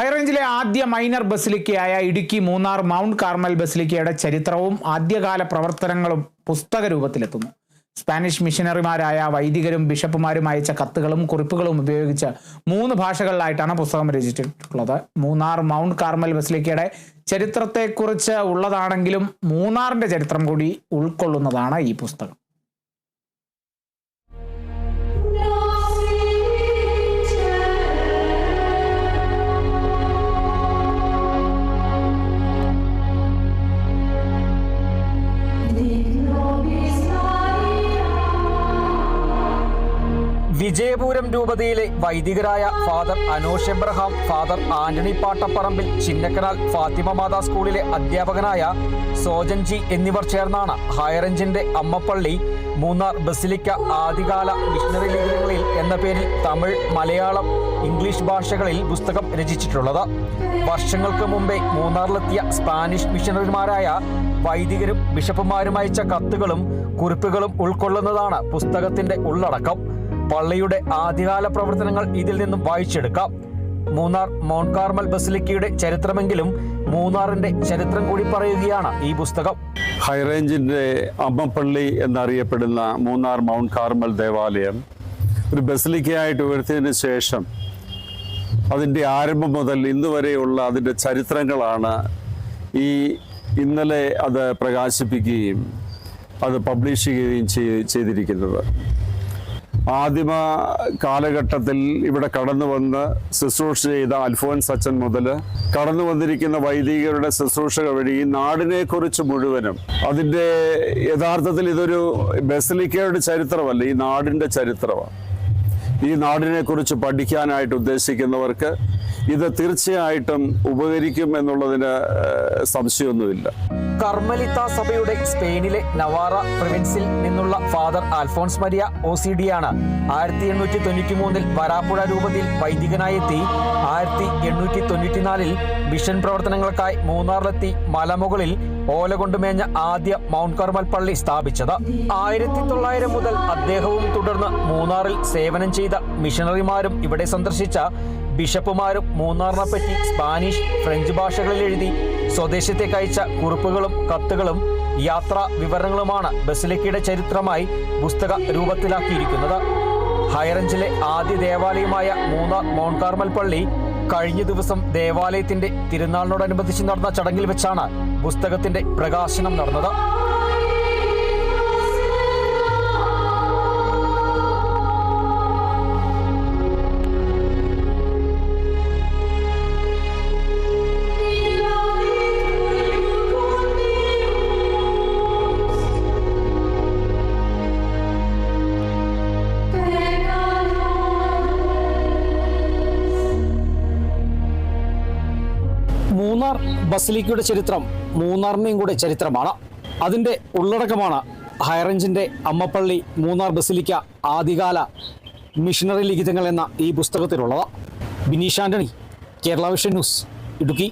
ഹൈറേഞ്ചിലെ ആദ്യ മൈനർ ബസിലിക്കയായ Idukki Munnar Mount Carmel ബസിലിക്കയുടെ ചരിത്രവും ആദ്യകാല പ്രവർത്തനങ്ങളും പുസ്തക രൂപത്തിലെത്തുന്നു. സ്പാനിഷ് മിഷനറിമാരായ വൈദികരും ബിഷപ്പുമാരും അയച്ച കത്തുകളും കുറിപ്പുകളും ഉപയോഗിച്ച് മൂന്ന് ഭാഷകളിലായിട്ടാണ് പുസ്തകം രചിച്ചിട്ടുള്ളത്. മൂന്നാർ മൗണ്ട് കാർമൽ ബസിലിക്കയുടെ ചരിത്രത്തെക്കുറിച്ച് ഉള്ളതാണെങ്കിലും മൂന്നാറിന്റെ ചരിത്രം കൂടി ഉൾക്കൊള്ളുന്നതാണ് ഈ പുസ്തകം. വിജയപുരം രൂപതയിലെ വൈദികരായ father Anosh Abraham father Antony പാട്ടപ്പറമ്പിൽ Chinnakanal Fathima Matha സ്കൂളിലെ അധ്യാപകനായ സോജൻജി എന്നിവർ ചേർന്നാണ് ഹയറഞ്ചിന്റെ അമ്മപ്പള്ളി മൂന്നാർ ബസിലിക്ക ആദ്യകാല മിഷണറി ലിഖിതങ്ങളിൽ എന്ന പേരിൽ തമിഴ് മലയാളം ഇംഗ്ലീഷ് ഭാഷകളിൽ പുസ്തകം രചിച്ചിട്ടുള്ളത്. വർഷങ്ങൾക്ക് മുമ്പേ മൂന്നാറിലെത്തിയ സ്പാനിഷ് മിഷണറിമാരായ വൈദികരും ബിഷപ്പുമാരും അയച്ച കത്തുകളും കുറിപ്പുകളും ഉൾക്കൊള്ളുന്നതാണ് പുസ്തകത്തിന്റെ ഉള്ളടക്കം. പള്ളിയുടെ ആദ്യകാല പ്രവർത്തനങ്ങൾ ഇതിൽ നിന്നും വായിച്ചെടുക്കാം. മൂന്നാർ മൗണ്ട് കാർമൽ ബസിലിക്കയുടെ ചരിത്രമെങ്കിലും മൂന്നാറിന്റെ ചരിത്രം കൂടി പറയുകയാണ് ഈ പുസ്തകം. ഹൈറേഞ്ചിന്റെ അമ്മപ്പള്ളി എന്നറിയപ്പെടുന്ന മൂന്നാർ മൗണ്ട് കാർമൽ ദേവാലയം ഒരു ബസിലിക്കയായിട്ട് ഉയർത്തിയതിന് ശേഷം അതിന്റെ ആരംഭം മുതൽ ഇന്ന് വരെയുള്ള അതിന്റെ ചരിത്രങ്ങളാണ് ഈ ഇന്നലെ അത് പ്രകാശിപ്പിക്കുകയും അത് പബ്ലിഷ് ചെയ്യുകയും ചെയ്- ചെയ്തിരിക്കുന്നത്. ആദിമ കാലഘട്ടത്തിൽ ഇവിടെ കടന്നു വന്ന് ശുശ്രൂഷ ചെയ്ത അൽഫോൻസ് അച്ഛൻ മുതൽ കടന്നു വന്നിരിക്കുന്ന വൈദികരുടെ ശുശ്രൂഷകൾ വഴി നാടിനെക്കുറിച്ച് നാടിനെ കുറിച്ച് മുഴുവനും. അതിന്റെ യഥാർത്ഥത്തിൽ ഇതൊരു ബസലിക്കയുടെ ചരിത്രമല്ല ഈ നാടിന്റെ ചരിത്രമാണ്. ഈ നാടിനെക്കുറിച്ച് പഠിക്കാനായിട്ട് ഉദ്ദേശിക്കുന്നവർക്ക് ഇത് തീർച്ചയായിട്ടും ഉപകരിക്കും എന്നുള്ളതിന് സംശയമൊന്നുമില്ല. കർമ്മലിത്ത സഭയുടെ സ്പെയിനിലെ നവാറ പ്രവിൻസിൽ നിന്നുള്ള father Alphonse Maria O C D ആണ്. ആയിരത്തി എണ്ണൂറ്റി തൊണ്ണൂറ്റി മൂന്നിൽ വരാപ്പുഴ രൂപതയിൽ വൈദികനായെത്തി. ആയിരത്തി എണ്ണൂറ്റി തൊണ്ണൂറ്റിനാലിൽ മിഷൻ പ്രവർത്തനങ്ങൾക്കായി മൂന്നാറിലെത്തി മലമുകളിൽ ഓല കൊണ്ടുമേഞ്ഞ ആദ്യ മൗണ്ട് കർമൽ പള്ളി സ്ഥാപിച്ചത്. ആയിരത്തി തൊള്ളായിരം മുതൽ അദ്ദേഹവും തുടർന്ന് മൂന്നാറിൽ സേവനം ചെയ്ത മിഷണറിമാരും ഇവിടെ സന്ദർശിച്ച ബിഷപ്പുമാരും മൂന്നാറിനെപ്പറ്റി സ്പാനിഷ് ഫ്രഞ്ച് ഭാഷകളിൽ എഴുതി സ്വദേശത്തേക്ക് അയച്ച കുറിപ്പുകളും കത്തുകളും യാത്രാ വിവരങ്ങളുമാണ് ബസിലിക്കയുടെ ചരിത്രമായി പുസ്തക രൂപത്തിലാക്കിയിരിക്കുന്നത്. ഹൈറഞ്ചിലെ ആദ്യ ദേവാലയമായ മൂന്നാർ മൗണ്ട് കാർമൽ പള്ളി കഴിഞ്ഞ ദിവസം ദേവാലയത്തിന്റെ തിരുനാളിനോടനുബന്ധിച്ച് നടന്ന ചടങ്ങിൽ വെച്ചാണ് പുസ്തകത്തിന്റെ പ്രകാശനം നടന്നത്. മൂന്നാർ ബസിലിക്കയുടെ ചരിത്രം മൂന്നാറിന്റെയും കൂടെ ചരിത്രമാണ്. അതിന്റെ ഉള്ളടക്കമാണ് ഹൈറേഞ്ചിന്റെ അമ്മപ്പള്ളി മൂന്നാർ ബസിലിക്ക ആദ്യകാല മിഷണറി ലിഖിതങ്ങൾ എന്ന ഈ പുസ്തകത്തിലുള്ളത്. Bineesh Antony Kerala vision news Idukki.